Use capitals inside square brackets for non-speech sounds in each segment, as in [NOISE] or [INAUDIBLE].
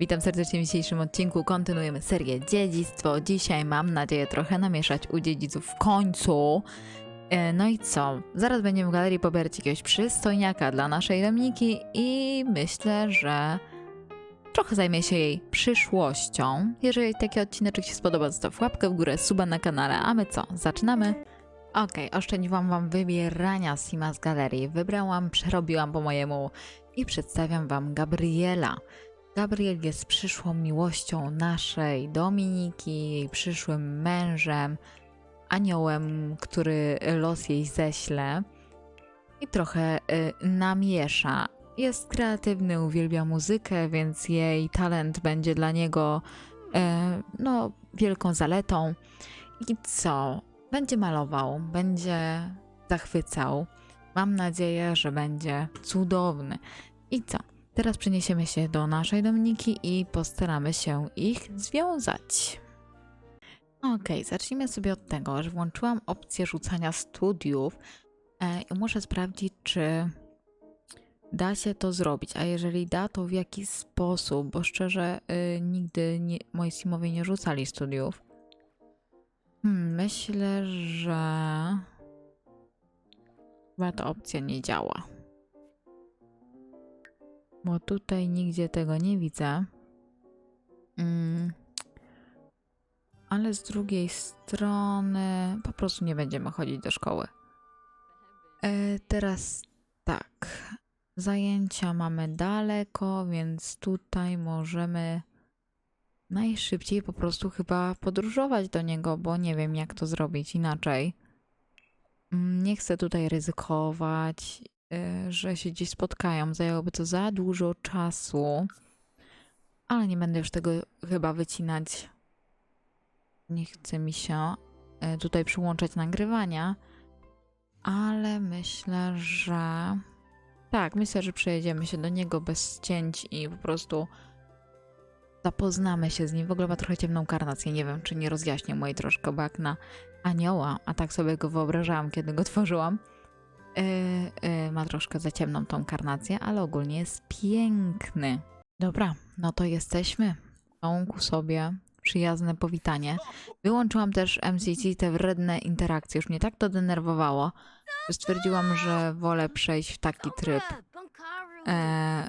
Witam serdecznie w dzisiejszym odcinku. Kontynuujemy serię Dziedzictwo. Dzisiaj mam nadzieję trochę namieszać u dziedziców w końcu. E, No i co? Zaraz będziemy w galerii pobierać jakiegoś przystojniaka dla naszej Dominiki i myślę, że trochę zajmie się jej przyszłością. Jeżeli taki odcinek się spodoba, zostaw łapkę w górę, suba na kanale. A my co? Zaczynamy? Okej, oszczędziłam wam wybierania Sima z galerii. Wybrałam, przerobiłam po mojemu i przedstawiam wam Gabriela. Gabriel jest przyszłą miłością naszej Dominiki, jej przyszłym mężem, aniołem, który los jej ześle i trochę y, namiesza. Jest kreatywny, uwielbia muzykę, więc jej talent będzie dla niego e, no, wielką zaletą. I co? Będzie malował, będzie zachwycał. Mam nadzieję, że będzie cudowny. I co? Teraz przeniesiemy się do naszej Dominiki i postaramy się ich związać. Okej, zacznijmy sobie od tego, że włączyłam opcję rzucania studiów e, i muszę sprawdzić, czy da się to zrobić. A jeżeli da, to w jaki sposób? Bo szczerze, y, nigdy nie, moi simowie nie rzucali studiów. Hmm, myślę, że chyba ta opcja nie działa. Bo tutaj nigdzie tego nie widzę. Mm. Ale z drugiej strony po prostu nie będziemy chodzić do szkoły. E, teraz tak. Zajęcia mamy daleko, więc tutaj możemy najszybciej po prostu chyba podróżować do niego, bo nie wiem jak to zrobić inaczej. Mm, Nie chcę tutaj ryzykować, że się gdzieś spotkają. Zajęłoby to za dużo czasu, ale nie będę już tego chyba wycinać. Nie chce mi się y, tutaj przyłączać nagrywania, ale myślę, że tak, myślę, że przejedziemy się do niego bez cięć i po prostu zapoznamy się z nim. W ogóle ma trochę ciemną karnację. Nie wiem, czy nie rozjaśnię mojej troszkę, bo jak na anioła, a tak sobie go wyobrażałam, kiedy go tworzyłam. Yy, yy, ma troszkę za ciemną tą karnację, ale ogólnie jest piękny. Dobra, no to jesteśmy. Całunku sobie przyjazne powitanie. Wyłączyłam też MCC, te wredne interakcje. Już mnie tak to denerwowało, że stwierdziłam, że wolę przejść w taki tryb. E,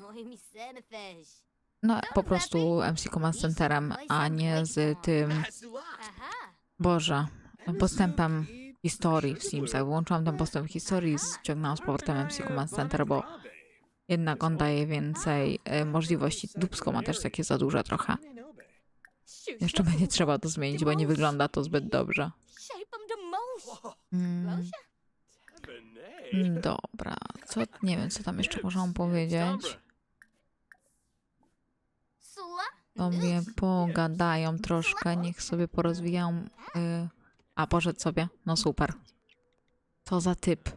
no, po prostu MC Command Centerem, a nie z tym, Boże, postępem historii w Simsach. Wyłączyłam ten postęp historii i ściągnęłam z powrotem MC Command Center, bo jednak on daje więcej e, możliwości. Dupsko ma też takie za duże trochę. Jeszcze będzie trzeba to zmienić, bo nie wygląda to zbyt dobrze. Mm, dobra, co, nie wiem, co tam jeszcze możemy powiedzieć. Sobie pogadają troszkę, niech sobie porozwijają. Y... A, poszedł sobie. No super. Co za typ.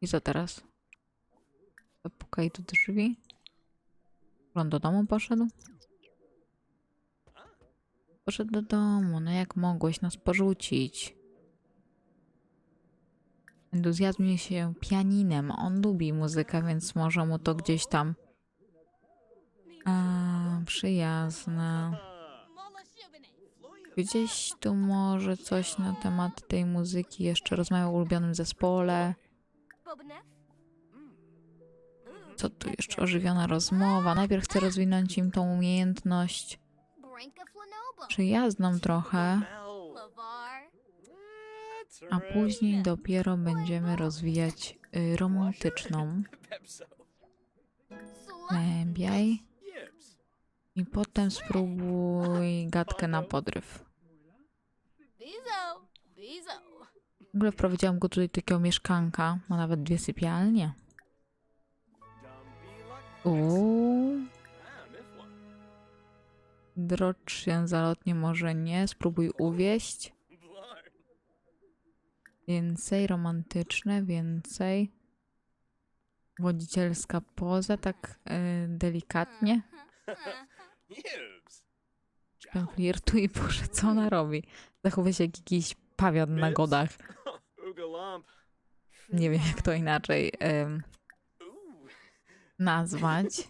I co teraz? Zapukaj do drzwi. On do domu poszedł? Poszedł do domu. No jak mogłeś nas porzucić? Entuzjazmuje się pianinem. On lubi muzykę, więc może mu to gdzieś tam przyjazne. Gdzieś tu może coś na temat tej muzyki jeszcze rozmawiał o ulubionym zespole. Co tu jeszcze? Ożywiona rozmowa. Najpierw chcę rozwinąć im tą umiejętność przyjazną trochę, a później dopiero będziemy rozwijać y, romantyczną. Głębiej. I potem spróbuj gadkę na podryw. W ogóle wprowadziłam go tutaj do takiego mieszkanka. Ma nawet dwie sypialnie. Uuu. Drocz się zalotnie może nie. Spróbuj uwieść. Więcej romantyczne, więcej. Wodzicielska poza, tak y, delikatnie. [LAUGHS] Ten flirtuje, Boże, co ona robi? Zachowuje się jak jakiś pawian na godach. [LAUGHS] Nie wiem, jak to inaczej. nazwać.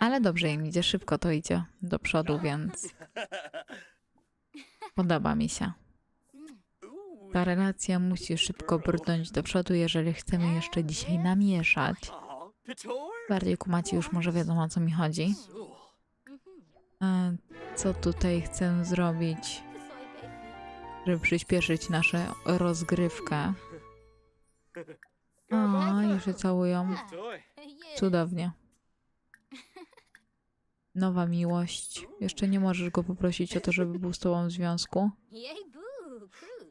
Ale dobrze im idzie, szybko to idzie do przodu, więc [LAUGHS] podoba mi się. Ta relacja musi szybko brnąć do przodu, jeżeli chcemy jeszcze dzisiaj namieszać. Bardziej kumaci już może wiedzą o co mi chodzi. E, Co tutaj chcę zrobić, żeby przyspieszyć naszą rozgrywkę? O, już się całują. Cudownie. Nowa miłość. Jeszcze nie możesz go poprosić o to, żeby był z tobą w związku.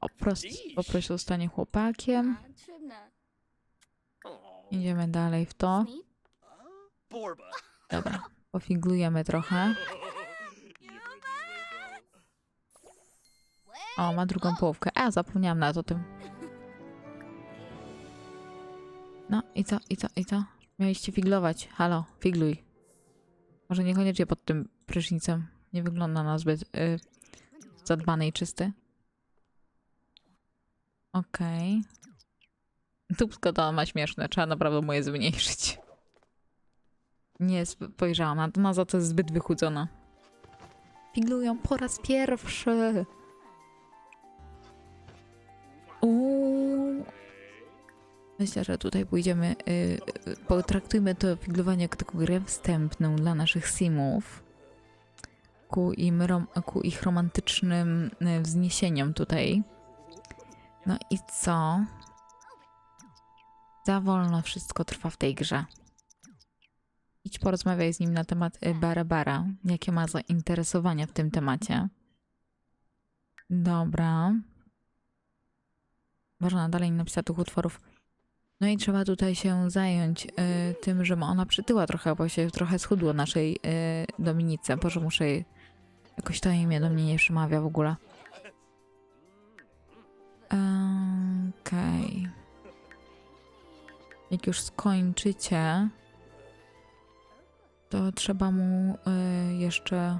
Opros, poproś o stanie chłopakiem. Idziemy dalej w to. Dobra, pofiglujemy trochę. O, ma drugą połówkę. A, zapomniałam nawet o tym. No i co, i co, i co? Mieliście figlować. Halo, figluj. Może niekoniecznie pod tym prysznicem. Nie wygląda na zbyt y, zadbany i czysty. Okej. Tubsko to ma śmieszne. Trzeba naprawdę mu je zmniejszyć. Nie spojrzałam to, na za to jest zbyt wychudzona. Figlują po raz pierwszy. Uuu. Myślę, że tutaj pójdziemy, y, y, potraktujmy to figlowanie jako taką grę wstępną dla naszych simów ku, im rom, ku ich romantycznym y, wzniesieniom tutaj. No i co? Za wolno wszystko trwa w tej grze. Idź porozmawiaj z nim na temat y, Barabara. Jakie ma zainteresowania w tym temacie. Dobra. Można dalej napisać tych utworów. No i trzeba tutaj się zająć y, tym, że ona przytyła trochę, bo się trochę schudło naszej y, Dominice. Boże, muszę jej... Jakoś to imię do mnie nie przemawia w ogóle. Okej. Jak już skończycie, to trzeba mu y, jeszcze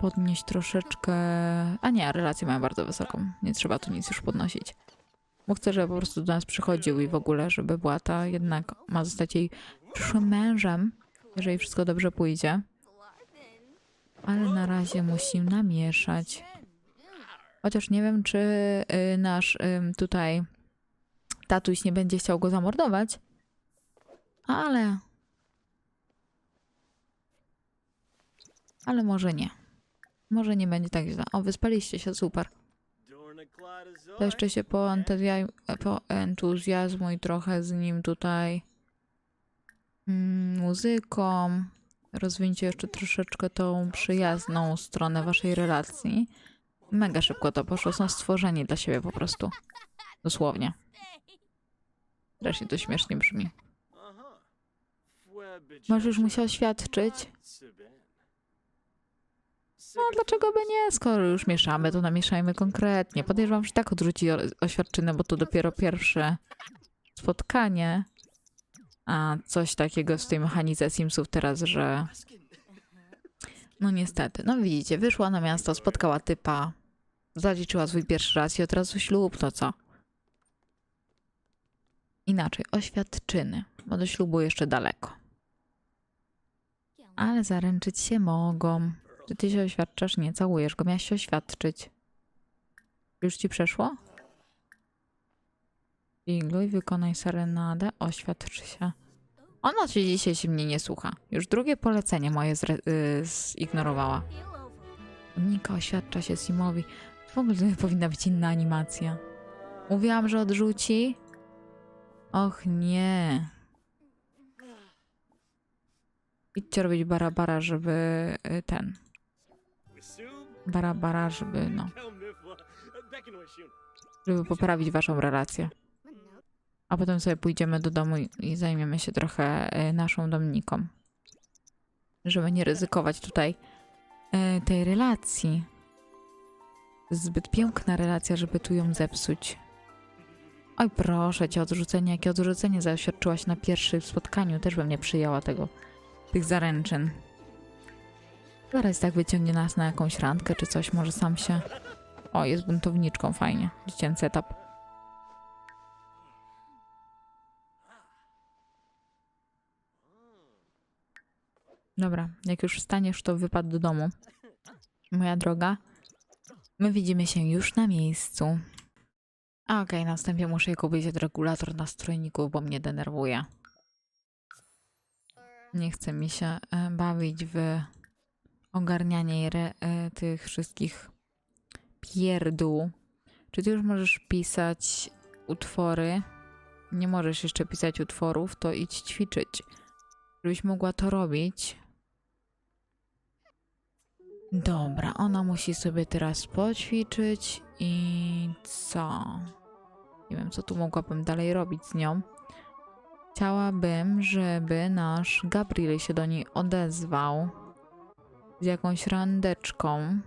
podnieść troszeczkę. A nie, relację mają bardzo wysoką. Nie trzeba tu nic już podnosić. Bo chcę, żeby po prostu do nas przychodził i w ogóle, żeby była ta jednak ma zostać jej przyszłym mężem, jeżeli wszystko dobrze pójdzie. Ale na razie musi namieszać. Chociaż nie wiem, czy y, nasz ym, tutaj tatuś nie będzie chciał go zamordować. Ale. Ale może nie. Może nie będzie tak źle. O, wyspaliście się, super. To jeszcze się poentuzjazmuj po entuzjazmuj trochę z nim tutaj mm, muzyką. Rozwinięcie jeszcze troszeczkę tą przyjazną stronę waszej relacji. Mega szybko to poszło. Są stworzeni dla siebie po prostu. Dosłownie. Strasznie to śmiesznie brzmi. Może już musiał świadczyć? No, dlaczego by nie? Skoro już mieszamy, to namieszajmy konkretnie. Podejrzewam, że tak odrzuci oświadczynę, bo to dopiero pierwsze spotkanie. A coś takiego w tej mechanice Simsów teraz, że... No niestety. No widzicie, wyszła na miasto, spotkała typa, zaliczyła swój pierwszy raz i od razu ślub, to co? Inaczej, oświadczyny, bo do ślubu jeszcze daleko. Ale zaręczyć się mogą. Czy ty się oświadczasz? Nie, całujesz go. Miałaś się oświadczyć. Już ci przeszło? Igluj, wykonaj serenadę, oświadcz się. Ona się dzisiaj się mnie nie słucha. Już drugie polecenie moje y- zignorowała. Nika oświadcza się Simowi. W ogóle powinna być inna animacja. Mówiłam, że odrzuci. Och nie. Idźcie robić barabara, żeby y, ten. Barabara, żeby no. Żeby poprawić waszą relację. A potem sobie pójdziemy do domu i- zajmiemy się trochę y, naszą Dominiką. Żeby nie ryzykować tutaj y, tej relacji. Zbyt piękna relacja, żeby tu ją zepsuć. Oj, proszę cię, odrzucenie, jakie odrzucenie zaświadczyłaś na pierwszym spotkaniu, też bym nie przyjęła tego, tych zaręczyn. Zaraz tak wyciągnie nas na jakąś randkę czy coś, może sam się... O, jest buntowniczką, fajnie, dziecięcy etap. Dobra, jak już wstaniesz, to wypadł do domu. Moja droga, my widzimy się już na miejscu. A, Okej, następnie muszę kupić regulator nastrojników, bo mnie denerwuje. Nie chce mi się e, bawić w ogarnianie e, tych wszystkich pierdół. Czy ty już możesz pisać utwory? Nie możesz jeszcze pisać utworów, to idź ćwiczyć. Żebyś mogła to robić. Dobra, ona musi sobie teraz poćwiczyć i co? Nie wiem, co tu mogłabym dalej robić z nią. Chciałabym, żeby nasz Gabriel się do niej odezwał z jakąś randeczką.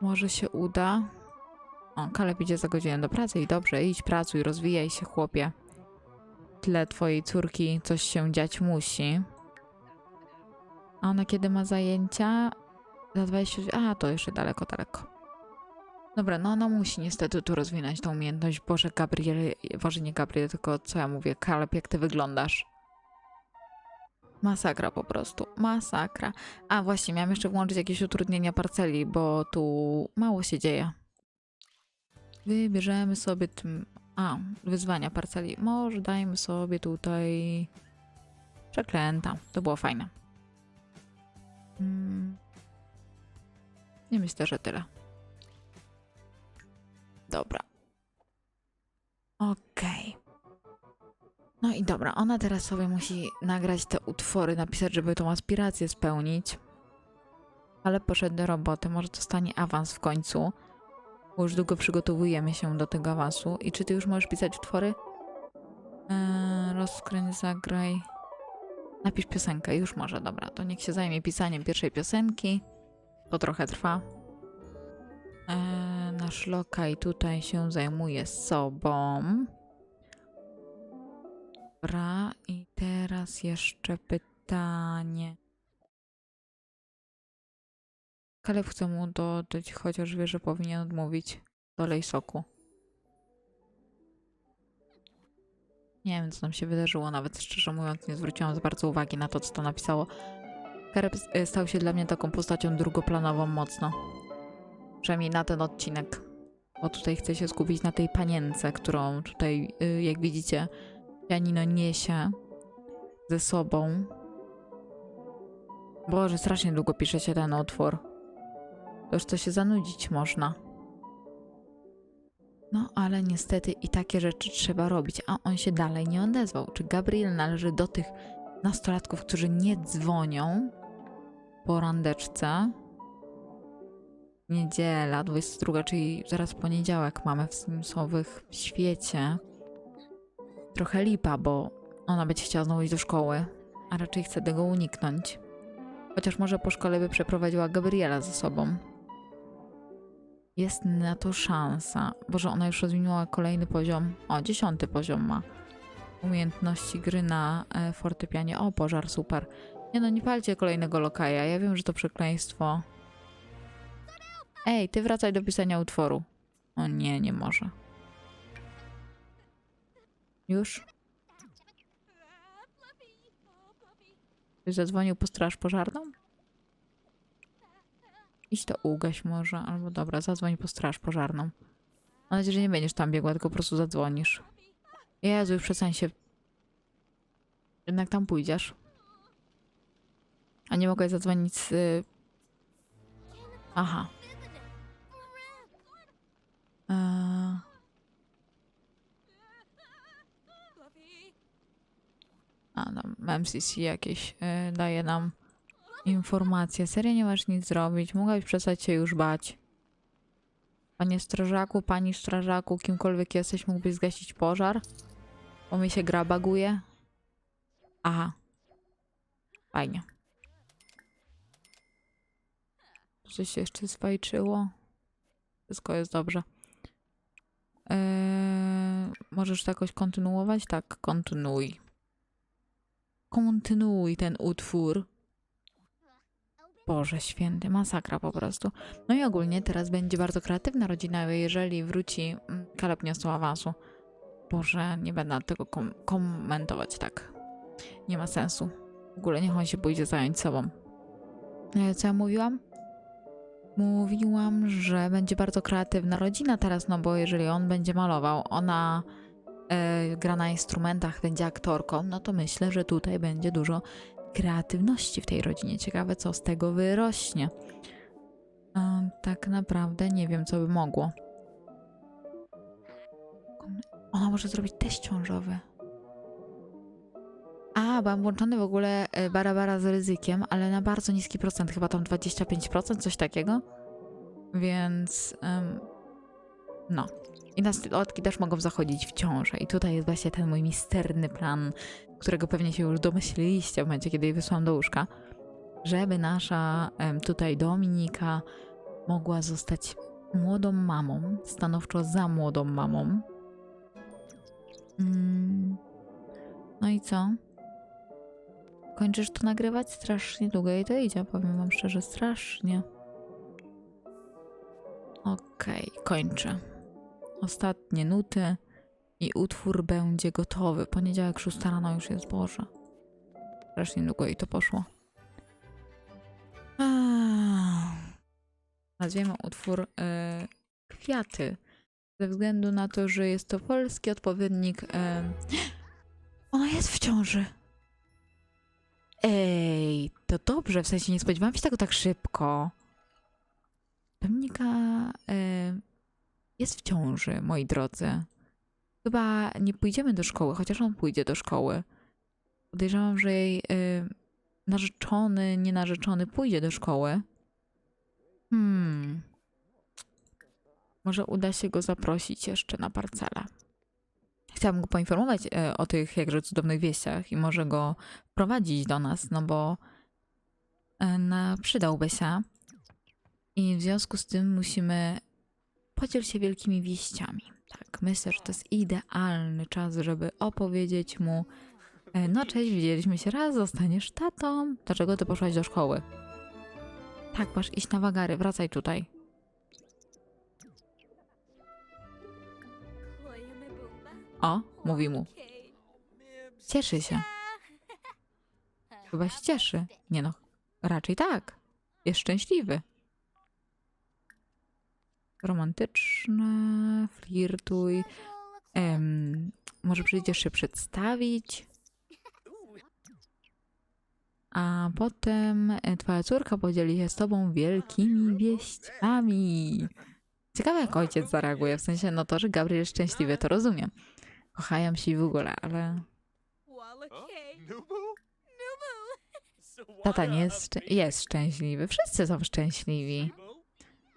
Może się uda? O, Kaleb idzie za godzinę do pracy i dobrze, idź pracuj, rozwijaj się, chłopie. Tyle twojej córki coś się dziać musi. A ona kiedy ma zajęcia? Za 20... A, to jeszcze daleko, daleko. Dobra, no ona musi niestety tu rozwinąć tą umiejętność. Boże, Gabriel, Boże, nie Gabriel, tylko co ja mówię? Kaleb, jak ty wyglądasz? Masakra po prostu, masakra. A właśnie, miałam jeszcze włączyć jakieś utrudnienia parceli, bo tu mało się dzieje. Wybierzemy sobie tym... A, wyzwania parceli. Może dajmy sobie tutaj... Przeklęta. To było fajne. Mm. Nie myślę, że tyle. Dobra. Okej. No i dobra, ona teraz sobie musi nagrać te utwory, napisać, żeby tą aspirację spełnić. Ale poszedł do roboty, może dostanie awans w końcu. Bo już długo przygotowujemy się do tego awansu. I czy ty już możesz pisać utwory? Eee, rozkręć, zagraj. Napisz piosenkę, już może, dobra. To niech się zajmie pisaniem pierwszej piosenki. To trochę trwa. Eee, nasz lokaj tutaj się zajmuje sobą. Dobra, i teraz jeszcze pytanie. Kaleb chce mu dodać, chociaż wie, że powinien odmówić. Dolej soku. Nie wiem, co nam się wydarzyło, nawet szczerze mówiąc, nie zwróciłam za bardzo uwagi na to, co to napisało. Kaleb e, stał się dla mnie taką postacią drugoplanową mocno. Przynajmniej na ten odcinek. Bo tutaj chcę się skupić na tej panience, którą tutaj, y, jak widzicie, pianino niesie ze sobą. Boże, strasznie długo pisze się ten utwór. To już to się zanudzić można. No, ale niestety i takie rzeczy trzeba robić, a on się dalej nie odezwał. Czy Gabriel należy do tych nastolatków, którzy nie dzwonią po randeczce? Niedziela, 22, czyli zaraz poniedziałek mamy w Simsowych w świecie. Trochę lipa, bo ona będzie chciała znowu iść do szkoły, a raczej chce tego uniknąć. Chociaż może po szkole by przeprowadziła Gabriela ze sobą. Jest na to szansa, bo że ona już rozwinęła kolejny poziom. O, dziesiąty poziom ma. Umiejętności gry na e, fortepianie. O, pożar, super. Nie no, nie palcie kolejnego lokaja. Ja wiem, że to przekleństwo. Ej, ty wracaj do pisania utworu. O nie, nie może. Już? Ktoś zadzwonił po straż pożarną? Idź to ugaś może, albo dobra, zadzwoń po straż pożarną. Mam nadzieję, że nie będziesz tam biegła, tylko po prostu zadzwonisz. Jezu, już przestań się... Jednak tam pójdziesz. A nie mogę zadzwonić z... y, Aha. Eee... A, tam MCC jakieś y, daje nam informacje. Serio nie masz nic zrobić. Mogłabyś przestać się już bać. Panie strażaku, pani strażaku, kimkolwiek jesteś, mógłbyś zgasić pożar? Bo mi się gra baguje. Aha. Fajnie. Coś się jeszcze zwajczyło? Wszystko jest dobrze. Eee, możesz to jakoś kontynuować? Tak, kontynuuj. Kontynuuj ten utwór. Boże święty, masakra po prostu. No i ogólnie teraz będzie bardzo kreatywna rodzina, jeżeli wróci mm, Kaleb z awansu. Boże, nie będę tego kom komentować tak. Nie ma sensu. W ogóle niech on się pójdzie zająć sobą. E, Co ja mówiłam? Mówiłam, że będzie bardzo kreatywna rodzina teraz, no bo jeżeli on będzie malował, ona e, gra na instrumentach, będzie aktorką, no to myślę, że tutaj będzie dużo kreatywności w tej rodzinie. Ciekawe, co z tego wyrośnie. E, tak naprawdę nie wiem, co by mogło. Ona może zrobić test ciążowy. A, mam włączony w ogóle e, barabara z ryzykiem, ale na bardzo niski procent, chyba tam 25%, coś takiego. Więc em, no. I nastolatki też mogą zachodzić w ciążę. I tutaj jest właśnie ten mój misterny plan, którego pewnie się już domyśliliście w momencie, kiedy jej wysłałam do łóżka, żeby nasza tutaj Dominika mogła zostać młodą mamą, stanowczo za młodą mamą. Mm. No i co? Kończysz to nagrywać? Strasznie długo jej to idzie, powiem wam szczerze, strasznie. Okej, kończę. Ostatnie nuty i utwór będzie gotowy. Poniedziałek 6 rano już jest Boże. Strasznie długo jej to poszło. Nazwiemy utwór e, Kwiaty. Ze względu na to, że jest to polski odpowiednik. E, ona jest w ciąży. Ej, to dobrze, w sensie nie spodziewałam się tego tak szybko. Dominika e, jest w ciąży, moi drodzy. Chyba nie pójdziemy do szkoły, chociaż on pójdzie do szkoły. Podejrzewam, że jej e, narzeczony, nienarzeczony pójdzie do szkoły. Hmm. Może uda się go zaprosić jeszcze na parcelę. Chciałabym go poinformować e, o tych jakże cudownych wieściach i może go prowadzić do nas, no bo e, na, przydałby się. I w związku z tym musimy podziel się wielkimi wieściami. Tak, myślę, że to jest idealny czas, żeby opowiedzieć mu e, no cześć, widzieliśmy się raz, zostaniesz tatą. Dlaczego ty poszłaś do szkoły? Tak, masz iść na wagary, wracaj tutaj. O, mówi mu. Cieszy się. Chyba się cieszy. Nie no, raczej tak. Jest szczęśliwy. Romantyczne, flirtuj. Em, może przyjdziesz się przedstawić. A potem e, twoja córka podzieli się z tobą wielkimi wieściami. Ciekawe jak ojciec zareaguje, w sensie no to, że Gabriel jest szczęśliwy, to rozumiem. Kochają się w ogóle, ale tata nie jest, szczę- jest szczęśliwy. Wszyscy są szczęśliwi.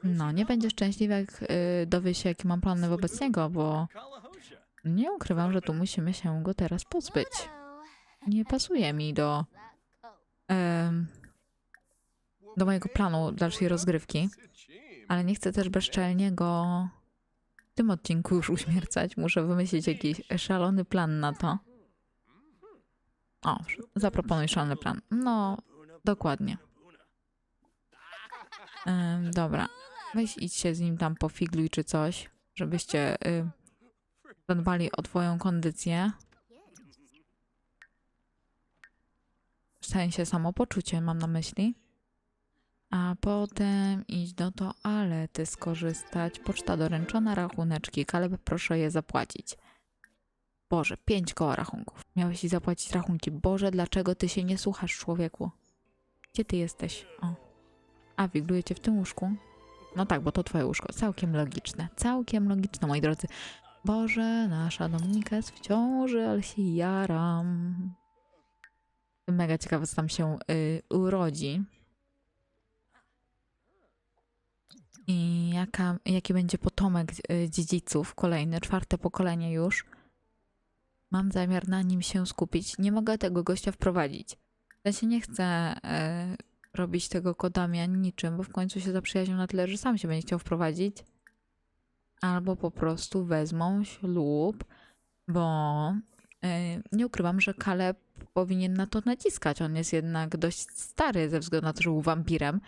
No, nie będzie szczęśliwy, jak y, dowie się, jakie mam plany wobec niego, bo nie ukrywam, że tu musimy się go teraz pozbyć. Nie pasuje mi do, do mojego planu dalszej rozgrywki, ale nie chcę też bezczelnie go w tym odcinku już uśmiercać. Muszę wymyślić jakiś szalony plan na to. O, zaproponuj szalony plan. No, dokładnie. Dobra. Weź idź się z nim tam pofigluj czy coś, żebyście y, zadbali o twoją kondycję. W sensie samopoczucie mam na myśli. A potem idź do toalety skorzystać. Poczta doręczona, rachuneczki. Kaleb, proszę je zapłacić. Boże, pięć koła rachunków. Miałeś i zapłacić rachunki. Boże, dlaczego ty się nie słuchasz, człowieku? Gdzie ty jesteś? O. A, wigluje cię w tym łóżku? No tak, bo to twoje łóżko. Całkiem logiczne. Całkiem logiczne, moi drodzy. Boże, nasza Dominika jest w ciąży, ale się jaram. Mega ciekawe, co tam się y, urodzi. I jaka, jaki będzie potomek y, dziedziców, kolejny, czwarte pokolenie już. Mam zamiar na nim się skupić. Nie mogę tego gościa wprowadzić. Ja się nie chcę y, robić tego kodami ani niczym, bo w końcu się zaprzyjaźnią na tyle, że sam się będzie chciał wprowadzić. Albo po prostu wezmą ślub, bo y, nie ukrywam, że Kaleb powinien na to naciskać. On jest jednak dość stary ze względu na to, że był wampirem.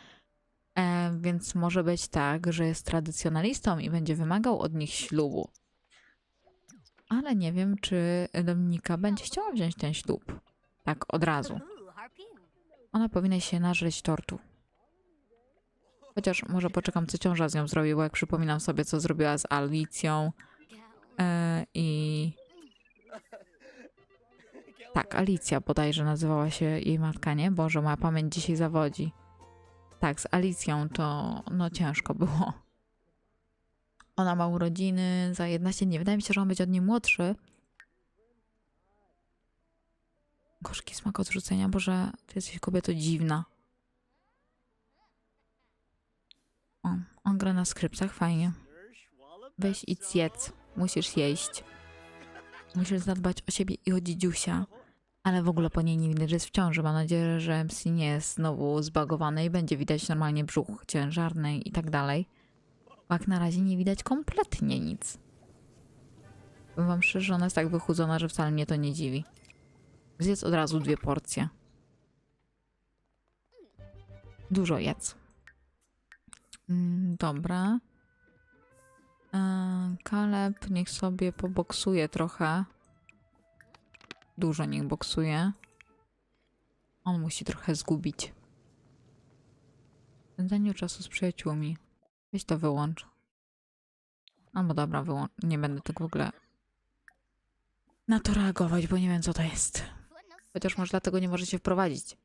E, więc może być tak, że jest tradycjonalistą i będzie wymagał od nich ślubu. Ale nie wiem, czy Dominika będzie chciała wziąć ten ślub. Tak, od razu. Ona powinna się nażreć tortu. Chociaż może poczekam, co ciąża z nią zrobi, bo jak przypominam sobie, co zrobiła z Alicją e, i... Tak, Alicja bodajże nazywała się jej matka, nie? Boże, moja pamięć dzisiaj zawodzi. Tak, z Alicją to no ciężko było. Ona ma urodziny za 11 dni. Wydaje mi się, że on będzie od niej młodszy. Gorzki smak odrzucenia. Boże, ty jesteś kobieto dziwna. O, on gra na skrypcach, fajnie. Weź i zjedz. Musisz jeść. Musisz zadbać o siebie i o dzidziusia. Ale w ogóle po niej nie widać, że jest w ciąży. Mam nadzieję, że MC nie jest znowu zbagowany i będzie widać normalnie brzuch ciężarny i tak dalej. Jak na razie nie widać kompletnie nic. Powiem wam szczerze, że ona jest tak wychudzona, że wcale mnie to nie dziwi. Zjedz od razu dwie porcje. Dużo jedz. Mm, dobra. E, Kaleb niech sobie poboksuje trochę. Dużo niech boksuje. On musi trochę zgubić. Spędzeniu czasu z przyjaciółmi. Weź to wyłącz. No bo dobra, wyłącz. Nie będę tak w ogóle na to reagować, bo nie wiem co to jest. Chociaż może dlatego nie może się wprowadzić.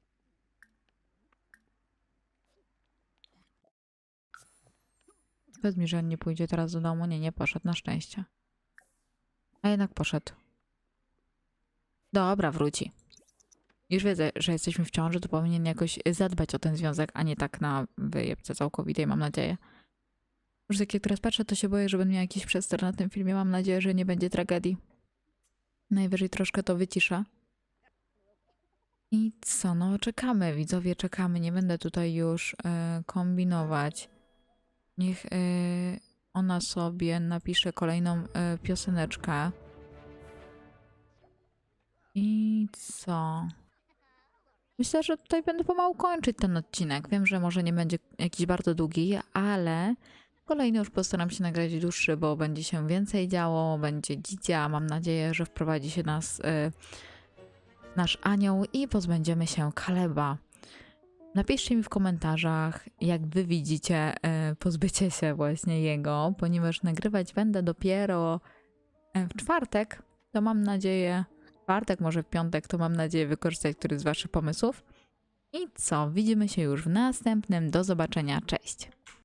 Powiedz że on nie pójdzie teraz do domu. Nie, nie poszedł, na szczęście. A jednak poszedł. Dobra, wróci. Już wiedzę, że jesteśmy w ciąży, to powinien jakoś zadbać o ten związek, a nie tak na wyjebce całkowitej, mam nadzieję. Już jak teraz patrzę, to się boję, że będę miał jakiś przester na tym filmie. Mam nadzieję, że nie będzie tragedii. Najwyżej troszkę to wycisza. I co? No czekamy, widzowie, czekamy. Nie będę tutaj już e, kombinować. Niech e, ona sobie napisze kolejną e, pioseneczkę. I co? Myślę, że tutaj będę pomału kończyć ten odcinek. Wiem, że może nie będzie jakiś bardzo długi, ale kolejny już postaram się nagrać dłuższy, bo będzie się więcej działo, będzie dzidzia. Mam nadzieję, że wprowadzi się nas nasz anioł i pozbędziemy się Kaleba. Napiszcie mi w komentarzach, jak wy widzicie y, pozbycie się właśnie jego, ponieważ nagrywać będę dopiero y, w czwartek. To mam nadzieję, w czwartek, może w piątek, to mam nadzieję wykorzystać któryś z waszych pomysłów. I co? Widzimy się już w następnym. Do zobaczenia. Cześć.